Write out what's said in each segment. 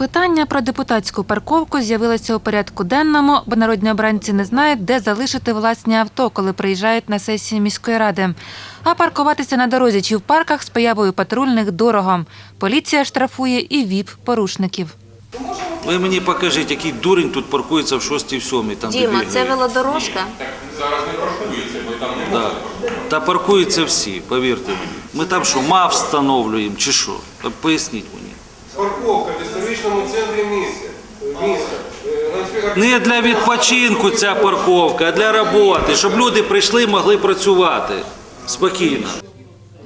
Питання про депутатську парковку з'явилося у порядку денному, бо народні обранці не знають, де залишити власні авто, коли приїжджають на сесії міської ради. А паркуватися на дорозі чи в парках з появою патрульних дорого. Поліція штрафує і віп-порушників. Ви мені покажіть, який дурень тут паркується в 6 в 7 там Діма, це велодорожка. Да. Та паркуються всі, повірте мені. Ми там що, мав встановлюємо чи що? Поясніть мені. Історичному центрі міста. міста. Е, Не для відпочинку ця парковка, а для роботи, щоб люди прийшли і могли працювати спокійно.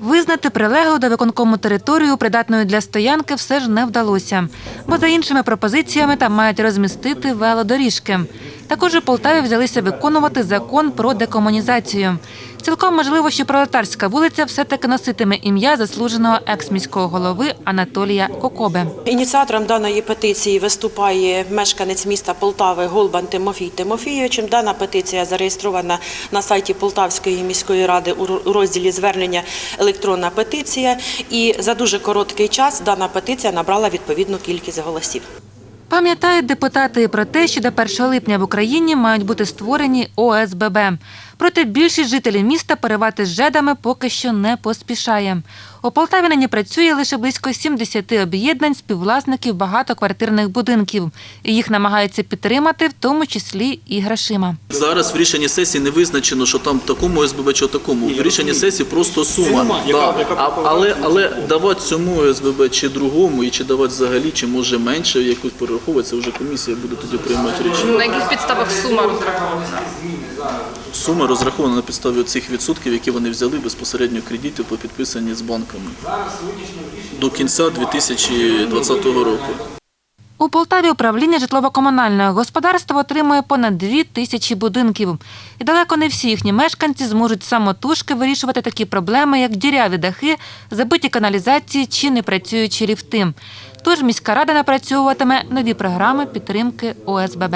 Визнати прилеглу до виконкому територію придатною для стоянки все ж не вдалося, бо за іншими пропозиціями там мають розмістити велодоріжки. Також у Полтаві взялися виконувати закон про декомунізацію. Цілком можливо, що пролетарська вулиця все-таки носитиме ім'я заслуженого екс-міського голови Анатолія Кокоби. Ініціатором даної петиції виступає мешканець міста Полтави Голбан Тимофій Тимофійович. Дана петиція зареєстрована на сайті Полтавської міської ради у розділі звернення електронна петиція. І за дуже короткий час дана петиція набрала відповідну кількість голосів. Пам'ятають депутати про те, що до 1 липня в Україні мають бути створені ОСББ. Проте більшість жителів міста поривати з жедами поки що не поспішає. У Полтаві нині працює лише близько 70 об'єднань співвласників багатоквартирних будинків. І їх намагаються підтримати, в тому числі і грошима. Зараз в рішенні сесії не визначено, що там такому ОСББ чи такому. В рішенні сесії просто сума. Да. А, але, але давати цьому ОСББ чи другому, і чи давати взагалі, чи може менше якусь перераховувати, це вже комісія буде тоді приймати рішення. На яких підставах сума розрахована? Сума розрахована на підставі цих відсотків, які вони взяли безпосередньо кредити по підписані з банками до кінця 2020 року. У Полтаві управління житлово-комунального господарства отримує понад дві тисячі будинків. І далеко не всі їхні мешканці зможуть самотужки вирішувати такі проблеми, як діряві дахи, забиті каналізації чи непрацюючі ліфти. Тож міська рада напрацьовуватиме нові програми підтримки ОСББ.